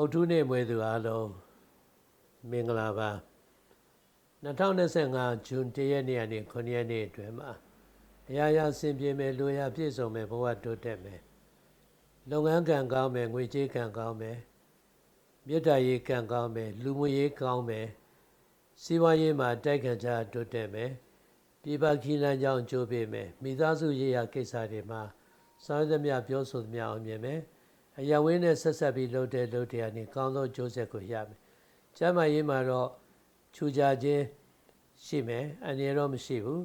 ပုတ်ထုနေ့မွေးသူအားလုံးမင်္ဂလာပါ2025ဇွန်1ရက်နေ့ကနေ9ရက်နေ့အတွင်းမှာအရာရာဆင်ပြေမယ်လူရပြည့်စုံမယ်ဘဝတိုးတက်မယ်လုပ်ငန်းကံကောင်းမယ်ငွေကြေးကံကောင်းမယ်မြတ်တာရေးကံကောင်းမယ်လူမှုရေးကောင်းမယ်စီးပွားရေးမှာတိုက်ခံကြတိုးတက်မယ်ပြည်ပခီးလမ်းကြောင်းကြိုးပေးမယ်မိသားစုရေးရာကိစ္စတွေမှာစောင့်သမျှပြောဆိုသမျှအောင်မြင်မယ် အရာဝင်းနဲ့ဆက်ဆက်ပြီးလှုပ်တဲ့လှုပ်တဲ့အနေကောင်းသောကျိုးဆက်ကိုရမယ်။ကျမ်းမာရေးမှာတော့ခြူကြခြင်းရှိမယ်အနေတော့မရှိဘူး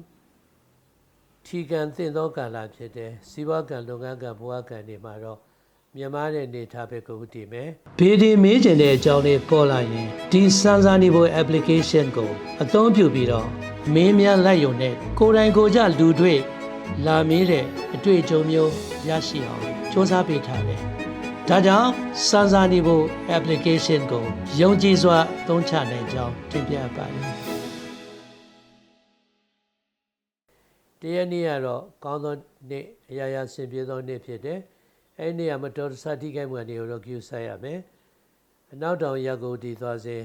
။ထီကံသင့်သောကာလဖြစ်တဲ့စီးပွားကံလုပ်ငန်းကံဘဝကံတွေမှာတော့မြန်မာတဲ့နေထားပဲကိုဥတည်မယ်။ဘေဒီမေးကျင်တဲ့အကြောင်းလေးပေါ်လာရင်ဒီစမ်းစာနေဖို့ application ကိုအသုံးပြုပြီးတော့မင်းများလိုက်ရုံနဲ့ကိုယ်တိုင်ကိုယ်ကြလူတွေ့လာမေးတဲ့အတွေ့အကြုံမျိုးရရှိအောင်စ조사ပေးထားတယ်။ ဒါကြောင့်စမ်းစာနေဖို့ application ကိုယုံကြည်စွာအသုံးချနိုင်ကြောင်းတင်ပြပါတယ်။တရက်နေ့ကတော့ကောင်းသောနေ့အရာရာဆင်ပြေသောနေ့ဖြစ်တယ်။အဲဒီနေ့ကမတော်တဆထိခိုက်မှုအနေကိုတော့ကြည့်ဆိုင်ရမယ်။အနောက်တောင်ရက်ကိုတည်သွားစေ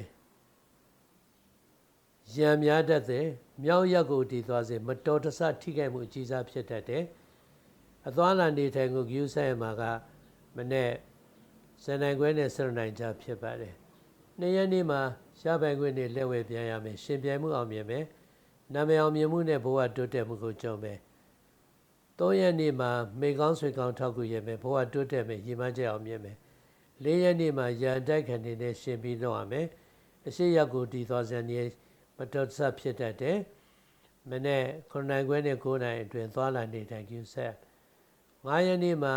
ရံများတတ်တဲ့မြောက်ရက်ကိုတည်သွားစေမတော်တဆထိခိုက်မှုအကြီးစားဖြစ်တတ်တယ်။အသွားလာနေထိုင်ကိုကြည့်ဆိုင်ရမှာကမနေ့ ဇန်နိုင်ခွဲနဲ့ဆရနိုင်ကြဖြစ်ပါတယ်။နှစ်ရက်နေ့မှာရှားပိုင်ခွင့်နဲ့လက်ဝဲပြန်ရမယ်။ရှင်ပြိုင်မှုအောင်မြင်မယ်။နာမည်အောင်မြင်မှုနဲ့ဘဝတိုးတက်မှုကိုကြုံမယ်။သုံးရက်နေ့မှာမိကောင်းဆွေကောင်းထောက်ကူရမယ်။ဘဝတိုးတက်မယ်။ရည်မှန်းချက်အောင်မြင်မယ်။လေးရက်နေ့မှာရန်တိုက်ခံနေတဲ့ရှင်ပြီးတော့ရမယ်။အရှိရက်ကိုတည်သွားစံနေမတော်တဆဖြစ်တတ်တယ်။မနေ့9နိုင်ခွဲနဲ့9နိုင်အတွင်းသွားလာနေထိုင်ကြဆက်9ရက်နေ့မှာ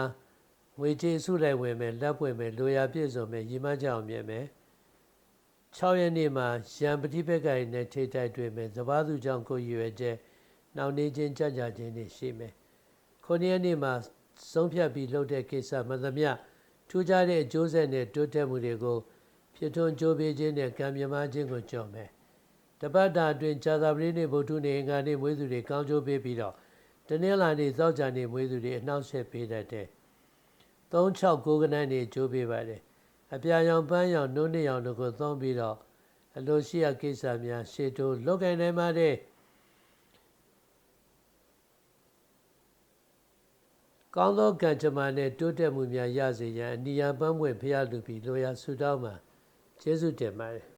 ငွေကြေးစုလိုက်ဝင်မယ်လက်ပွင့်မယ်လိုရာပြည့်စုံမယ်ရည်မှန်းချက်အောင်မြင်မယ်6ရက်နေ့မှာရံပฏิပက္ခရနဲ့ထိတိုက်တွေ့မယ်သဘာသူကြောင့်ကိုရွယ်ချက်နောက်နေခြင်းကြကြခြင်းတွေရှိမယ်9ရက်နေ့မှာဆုံးဖြတ်ပြီးလှုပ်တဲ့ကိစ္စမှန်သမျှထူးခြားတဲ့အကျိုးဆက်နဲ့တိုးတက်မှုတွေကိုဖြစ်ထွန်းကြိုးပေးခြင်းနဲ့ကံမြမခြင်းကိုကြော်မယ်တပတ်တာအတွင်းဇာတာပတိနေ့ဗုဒ္ဓနေ့အင်္ဂါနေ့မွေးသူတွေကောင်းကျိုးပေးပြီးတော့တနင်္လာနေ့သောကြာနေ့မွေးသူတွေအနှောက်အယှက်ပေးတတ်တယ် 369ကနန်းနေကျိုးပေးပါတယ်အပြာရောင်ပန်းရောင်နှုတ်နှစ်ရောင်တို့ကိုသုံးပြီးတော့အလိုရှိရကိစ္စများရှေ့တိုးလောက်ကင်နိုင်ပါတယ်ကောင်းသောကံကြမ္မာနဲ့တိုးတက်မှုများရစေရန်အနိယပန်းပွင့်ဖရာလူပြီးလိုရာဆုတောင်းမှာကျေးဇူးတင်ပါတယ်